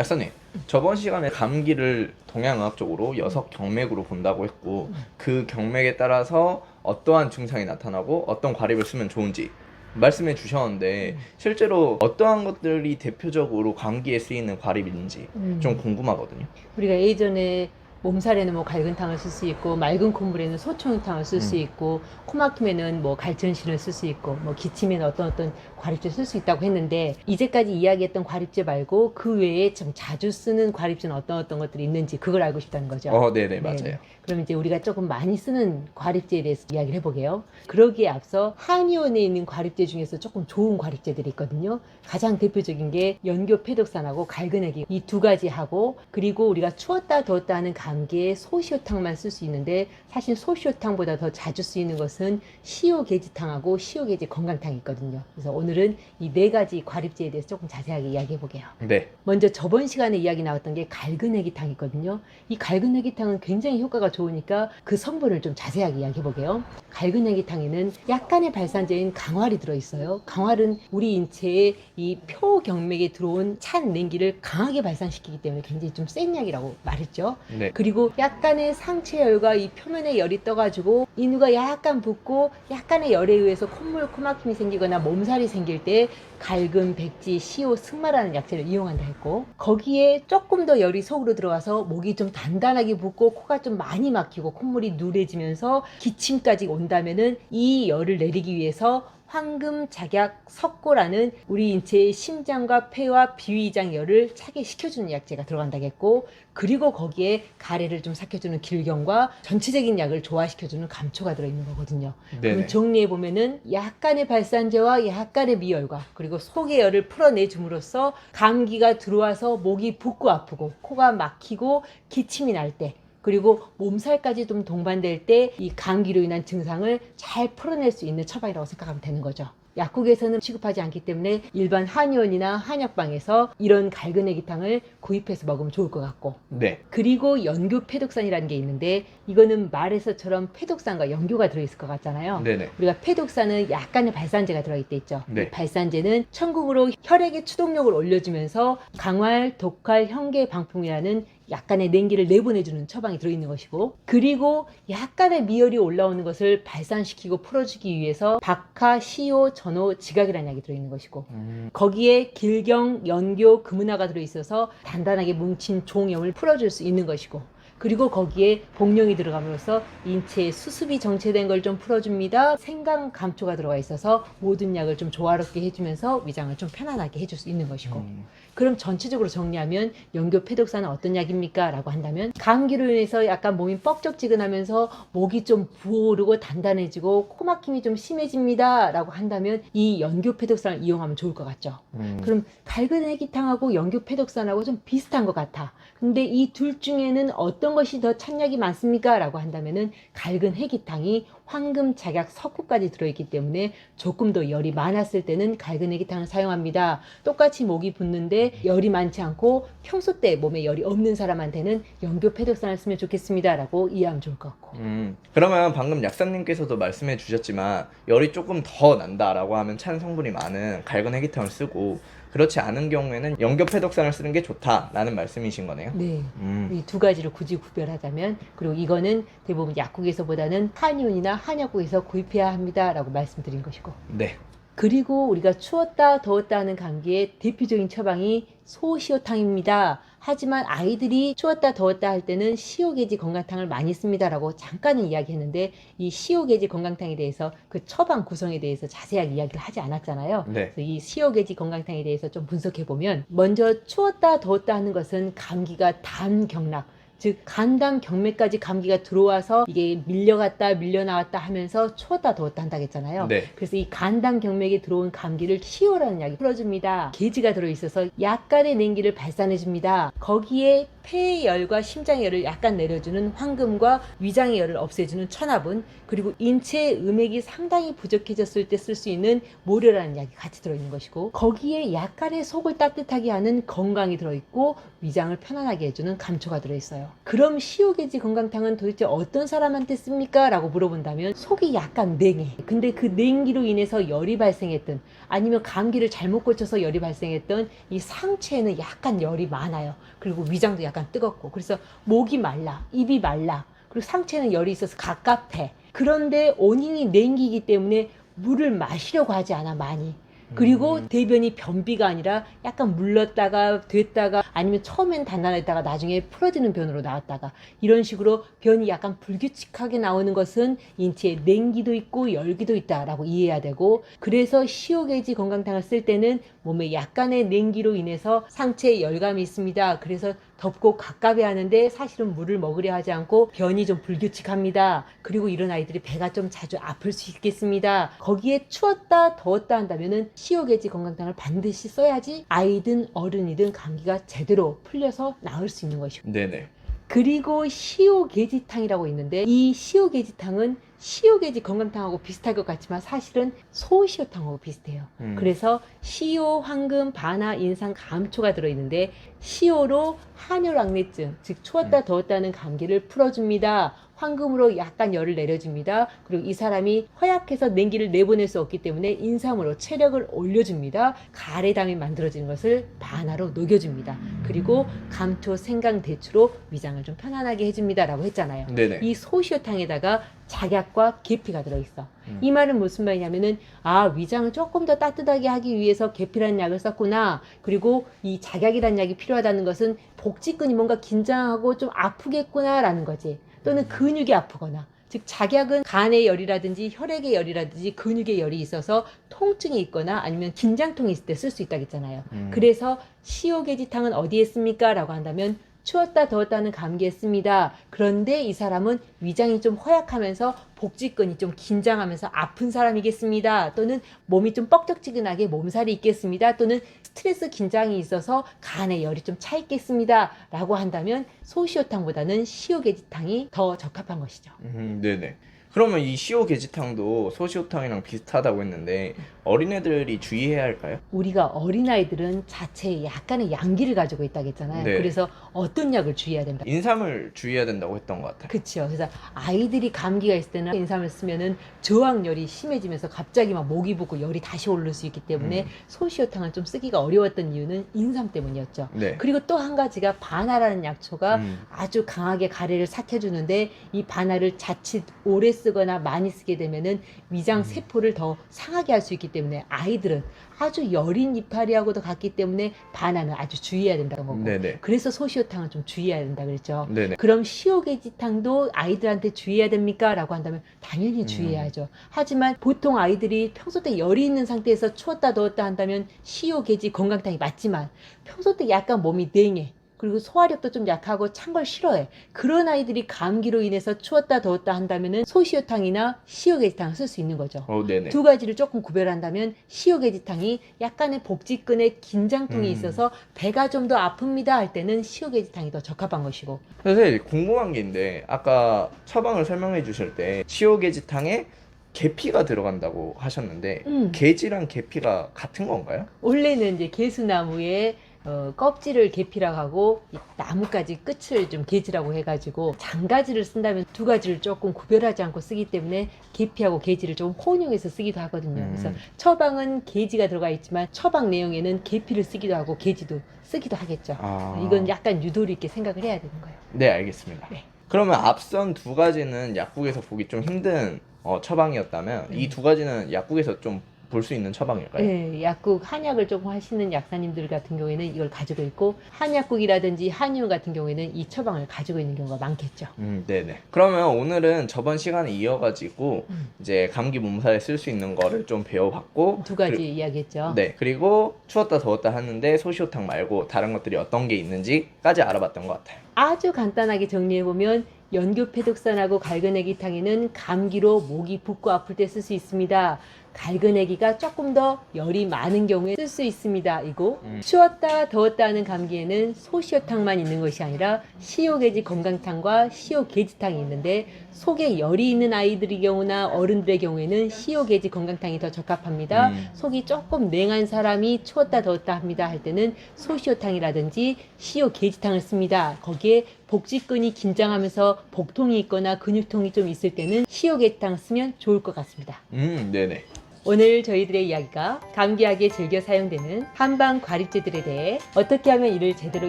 약사님, 저번 시간에 감기를 동양의학 적으로 여섯 경맥으로 본다고 했고 그 경맥에 따라서 어떠한 증상이 나타나고 어떤 과립을 쓰면 좋은지 말씀해 주셨는데 실제로 어떠한 것들이 대표적으로 감기에 쓰이는 과립인지 음. 좀 궁금하거든요. 우리가 예전에 몸살에는 뭐 갈근탕을 쓸 수 있고 맑은 콧물에는 소총탕을 쓸수 음. 있고 코 막힘에는 뭐 갈전신을 쓸 수 있고 뭐 기침에는 어떤 어떤 과립제 쓸 수 있다고 했는데 이제까지 이야기했던 과립제 말고 그 외에 좀 자주 쓰는 과립제는 어떤 어떤 것들이 있는지 그걸 알고 싶다는 거죠. 어, 네네 네. 맞아요. 그럼 이제 우리가 조금 많이 쓰는 과립제에 대해서 이야기를 해보게요. 그러기에 앞서 한의원에 있는 과립제 중에서 조금 좋은 과립제들이 있거든요. 가장 대표적인 게 연교 페독산하고 갈근액이 이 두 가지 하고 그리고 우리가 추웠다 더웠다 하는 감기에 소시오탕만 쓸 수 있는데 사실 소시오탕보다 더 자주 쓰이는 것은 시오게지탕하고 시오게지 건강탕이 있거든요. 그래서 오늘은 이 네 가지 과립제에 대해서 조금 자세하게 이야기해 보게요. 네. 먼저 저번 시간에 이야기 나왔던 게 갈근애기탕이거든요. 이 갈근애기탕은 굉장히 효과가 좋으니까 그 성분을 좀 자세하게 이야기해 보게요. 갈근애기탕에는 약간의 발산제인 강활이 들어있어요. 강활은 우리 인체에 이 표경맥에 들어온 찬 냉기를 강하게 발산시키기 때문에 굉장히 좀 센 약이라고 말했죠. 네. 그리고 약간의 상체 열과 이 표면에 열이 떠가지고 인후가 약간 붓고 약간의 열에 의해서 콧물 코막힘이 생기거나 몸살이 생길 때 갈근, 백지, 시오, 승마라는 약재를 이용한다 했고 거기에 조금 더 열이 속으로 들어가서 목이 좀 단단하게 붓고 코가 좀 많이 막히고 콧물이 누래지면서 기침까지 온다면은 이 열을 내리기 위해서 황금 작약 석고라는 우리 인체의 심장과 폐와 비위장 열을 차게 식혀주는 약재가 들어간다겠고 그리고 거기에 가래를 좀 삭혀주는 길경과 전체적인 약을 조화시켜주는 감초가 들어있는 거거든요. 그럼 정리해 보면은 약간의 발산제와 약간의 미열과 그리고 속의 열을 풀어내 줌으로써 감기가 들어와서 목이 붓고 아프고 코가 막히고 기침이 날때 그리고 몸살까지 좀 동반될 때 이 감기로 인한 증상을 잘 풀어낼 수 있는 처방이라고 생각하면 되는 거죠. 약국에서는 취급하지 않기 때문에 일반 한의원이나 한약방에서 이런 갈근 애기탕을 구입해서 먹으면 좋을 것 같고 네. 그리고 연교 페독산이라는 게 있는데 이거는 말에서처럼 페독산과 연교가 들어있을 것 같잖아요. 네네. 우리가 페독산은 약간의 발산제가 들어있대 있죠. 네. 이 발산제는 천국으로 혈액의 추동력을 올려주면서 강활, 독활, 현계 방풍이라는 약간의 냉기를 내보내주는 처방이 들어있는 것이고 그리고 약간의 미열이 올라오는 것을 발산시키고 풀어주기 위해서 박하, 시오, 전호, 지각이라는 약이 들어있는 것이고 음, 거기에 길경, 연교, 금은화가 들어있어서 단단하게 뭉친 종염을 풀어줄 수 있는 것이고 그리고 거기에 복령이 들어감으로써 인체의 수습이 정체된 걸 좀 풀어줍니다. 생강 감초가 들어가 있어서 모든 약을 좀 조화롭게 해주면서 위장을 좀 편안하게 해줄 수 있는 것이고 음, 그럼 전체적으로 정리하면 연교 페독산은 어떤 약입니까? 라고 한다면 감기로 인해서 약간 몸이 뻑적지근하면서 목이 좀 부어오르고 단단해지고 코막힘이 좀 심해집니다. 라고 한다면 이 연교 페독산을 이용하면 좋을 것 같죠. 음. 그럼 갈근 애기탕하고 연교 페독산하고 좀 비슷한 것 같아. 근데 이 둘 중에는 어떤 것이 더 찬약이 많습니까? 라고 한다면은 갈근 해기탕이 황금, 작약, 석구까지 들어있기 때문에 조금 더 열이 많았을 때는 갈근 해기탕을 사용합니다. 똑같이 목이 붓는데 열이 많지 않고 평소 때 몸에 열이 없는 사람한테는 연교 페독산을 쓰면 좋겠습니다. 라고 이해하면 좋을 것 같고. 음, 그러면 방금 약사님께서도 말씀해 주셨지만 열이 조금 더 난다라고 하면 찬 성분이 많은 갈근 해기탕을 쓰고 그렇지 않은 경우에는 연교패독산을 쓰는 게 좋다라는 말씀이신 거네요. 네. 음, 이 두 가지를 굳이 구별하자면 그리고 이거는 대부분 약국에서보다는 한의원이나 한약국에서 구입해야 합니다라고 말씀드린 것이고 네. 그리고 우리가 추웠다 더웠다 하는 감기의 대표적인 처방이 소시오탕입니다. 하지만 아이들이 추웠다 더웠다 할 때는 시오게지 건강탕을 많이 씁니다라고 잠깐은 이야기했는데 이 시오게지 건강탕에 대해서 그 처방 구성에 대해서 자세하게 이야기를 하지 않았잖아요. 네. 그래서 이 시오게지 건강탕에 대해서 좀 분석해 보면 먼저 추웠다 더웠다 하는 것은 감기가 단 경락 즉 간담 경맥까지 감기가 들어와서 이게 밀려갔다 밀려나왔다 하면서 추웠다 더웠다 한다고 했잖아요. 네. 그래서 이 간담 경맥에 들어온 감기를 시오라는 약이 풀어줍니다. 게지가 들어있어서 약간의 냉기를 발산해줍니다. 거기에 폐의 열과 심장의 열을 약간 내려주는 황금과 위장의 열을 없애주는 천합은 그리고 인체의 음액이 상당히 부족해졌을 때 쓸 수 있는 모료라는 약이 같이 들어있는 것이고 거기에 약간의 속을 따뜻하게 하는 건강이 들어있고 위장을 편안하게 해주는 감초가 들어있어요. 그럼 시오게지 건강탕은 도대체 어떤 사람한테 씁니까? 라고 물어본다면 속이 약간 냉해. 근데 그 냉기로 인해서 열이 발생했던 아니면 감기를 잘못 고쳐서 열이 발생했던 이 상체에는 약간 열이 많아요. 그리고 위장도 약간 뜨겁고 그래서 목이 말라, 입이 말라, 그리고 상체는 열이 있어서 갑갑해. 그런데 원인이 냉기이기 때문에 물을 마시려고 하지 않아 많이. 그리고 음. 대변이 변비가 아니라 약간 물렀다가 됐다가 아니면 처음엔 단단했다가 나중에 풀어지는 변으로 나왔다가 이런 식으로 변이 약간 불규칙하게 나오는 것은 인체에 냉기도 있고 열기도 있다라고 이해해야 되고 그래서 시오게지 건강탕을 쓸 때는 몸에 약간의 냉기로 인해서 상체에 열감이 있습니다. 그래서 덥고 갑갑해 하는데 사실은 물을 먹으려 하지 않고 변이 좀 불규칙합니다. 그리고 이런 아이들이 배가 좀 자주 아플 수 있겠습니다. 거기에 추웠다 더웠다 한다면은 시오게지 건강탕을 반드시 써야지 아이든 어른이든 감기가 제대로 풀려서 나을 수 있는 것이고 네네. 그리고 시오게지탕이라고 있는데 이 시오게지탕은 시오게지 건강탕하고 비슷할 것 같지만 사실은 소시오탕하고 비슷해요. 음. 그래서 시오, 황금, 바나, 인상, 감초가 들어있는데 시오로 한열악내증, 즉 추웠다 더웠다는 감기를 풀어줍니다. 황금으로 약간 열을 내려줍니다. 그리고 이 사람이 허약해서 냉기를 내보낼 수 없기 때문에 인삼으로 체력을 올려줍니다. 가래담이 만들어지는 것을 바나로 녹여줍니다. 그리고 감초, 생강, 대추로 위장을 좀 편안하게 해줍니다라고 했잖아요. 네네. 이 소시오탕에다가 작약과 계피가 들어있어. 음. 이 말은 무슨 말이냐면은 아 위장을 조금 더 따뜻하게 하기 위해서 계피라는 약을 썼구나. 그리고 이 작약이라는 약이 필요하다는 것은 복직근이 뭔가 긴장하고 좀 아프겠구나라는 거지. 또는 근육이 아프거나. 즉 작약은 간의 열이라든지 혈액의 열이라든지 근육의 열이 있어서 통증이 있거나 아니면 긴장통이 있을 때 쓸 수 있다고 했잖아요. 음. 그래서 시오게지탕은 어디에 씁니까? 라고 한다면 추웠다 더웠다는 감기에 씁니다. 그런데 이 사람은 위장이 좀 허약하면서 복직근이 좀 긴장하면서 아픈 사람이겠습니다. 또는 몸이 좀 뻑적지근하게 몸살이 있겠습니다. 또는 스트레스 긴장이 있어서 간에 열이 좀 차 있겠습니다. 라고 한다면 소시오탕보다는 시오게지탕이 더 적합한 것이죠. 음, 네네. 그러면 이 시오 게지탕도 소시오탕이랑 비슷하다고 했는데 어린애들이 주의해야 할까요? 우리가 어린아이들은 자체에 약간의 양기를 가지고 있다고 했잖아요. 네. 그래서 어떤 약을 주의해야 된다. 인삼을 주의해야 된다고 했던 것 같아요. 그렇죠. 그래서 아이들이 감기가 있을 때는 인삼을 쓰면은 저항열이 심해지면서 갑자기 막 목이 붓고 열이 다시 오를 수 있기 때문에 음. 소시오탕을 좀 쓰기가 어려웠던 이유는 인삼 때문이었죠. 네. 그리고 또 한 가지가 바나라는 약초가 음. 아주 강하게 가래를 삭혀주는데 이 바나를 자칫 오래 쓰거나 많이 쓰게 되면은 위장 음. 세포를 더 상하게 할 수 있기 때문에 아이들은 아주 여린 이파리하고도 같기 때문에 바나는 아주 주의해야 된다는 거고 네네. 그래서 소시오탕은 좀 주의해야 된다 그랬죠. 네네. 그럼 시오게지탕도 아이들한테 주의해야 됩니까? 라고 한다면 당연히 음. 주의해야죠. 하지만 보통 아이들이 평소 때 열이 있는 상태에서 추웠다 더웠다 한다면 시오게지 건강탕이 맞지만 평소 때 약간 몸이 냉해. 그리고 소화력도 좀 약하고 찬 걸 싫어해. 그런 아이들이 감기로 인해서 추웠다 더웠다 한다면은 소시오탕이나 시오게지탕을 쓸 수 있는 거죠. 어, 네네. 두 가지를 조금 구별한다면 시오게지탕이 약간의 복직근에 긴장통이 음. 있어서 배가 좀 더 아픕니다 할 때는 시오게지탕이 더 적합한 것이고 선생님 궁금한 게 있는데 아까 처방을 설명해 주실 때 시오게지탕에 계피가 들어간다고 하셨는데 음. 게지랑 계피가 같은 건가요? 원래는 이제 개수나무에 어, 껍질을 계피라고 하고 이 나무까지 끝을 좀 게지라고 해가지고 장가지를 쓴다면 두 가지를 조금 구별하지 않고 쓰기 때문에 계피하고 게지를 좀 혼용해서 쓰기도 하거든요. 음. 그래서 처방은 게지가 들어가 있지만 처방 내용에는 계피를 쓰기도 하고 게지도 쓰기도 하겠죠. 아. 이건 약간 유도리 있게 생각을 해야 되는 거예요. 네 알겠습니다. 네. 그러면 앞선 두 가지는 약국에서 보기 좀 힘든 어, 처방이었다면 네. 이두 가지는 약국에서 좀 볼 수 있는 처방일까요? 네, 약국 한약을 조금 하시는 약사님들 같은 경우에는 이걸 가지고 있고 한약국이라든지 한의원 같은 경우에는 이 처방을 가지고 있는 경우가 많겠죠. 음, 네네. 그러면 오늘은 저번 시간에 이어가지고 음. 이제 감기 몸살에 쓸 수 있는 거를 좀 배워봤고 두 가지 그리- 이야기했죠. 네 그리고 추웠다 더웠다 하는데 소시오탕 말고 다른 것들이 어떤 게 있는지까지 알아봤던 것 같아요. 아주 간단하게 정리해 보면 연교패독산하고 갈근애기탕에는 감기로 목이 붓고 아플 때 쓸 수 있습니다. 갈근 애기가 조금 더 열이 많은 경우에 쓸 수 있습니다. 이고 음. 추웠다 더웠다 하는 감기에는 소시효탕만 있는 것이 아니라 시효게지 건강탕과 시효게지탕이 있는데 속에 열이 있는 아이들의 경우나 어른들의 경우에는 시효게지 건강탕이 더 적합합니다. 음. 속이 조금 냉한 사람이 추웠다 더웠다 합니다 할 때는 소시효탕이라든지 시효게지탕을 씁니다. 거기에 복직근이 긴장하면서 복통이 있거나 근육통이 좀 있을 때는 시효게지탕 쓰면 좋을 것 같습니다. 음, 네네. 오늘 저희들의 이야기가 감기약에 즐겨 사용되는 한방 과립제들에 대해 어떻게 하면 이를 제대로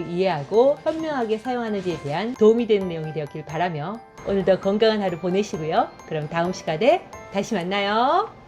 이해하고 현명하게 사용하는지에 대한 도움이 되는 내용이 되었길 바라며 오늘도 건강한 하루 보내시고요. 그럼 다음 시간에 다시 만나요.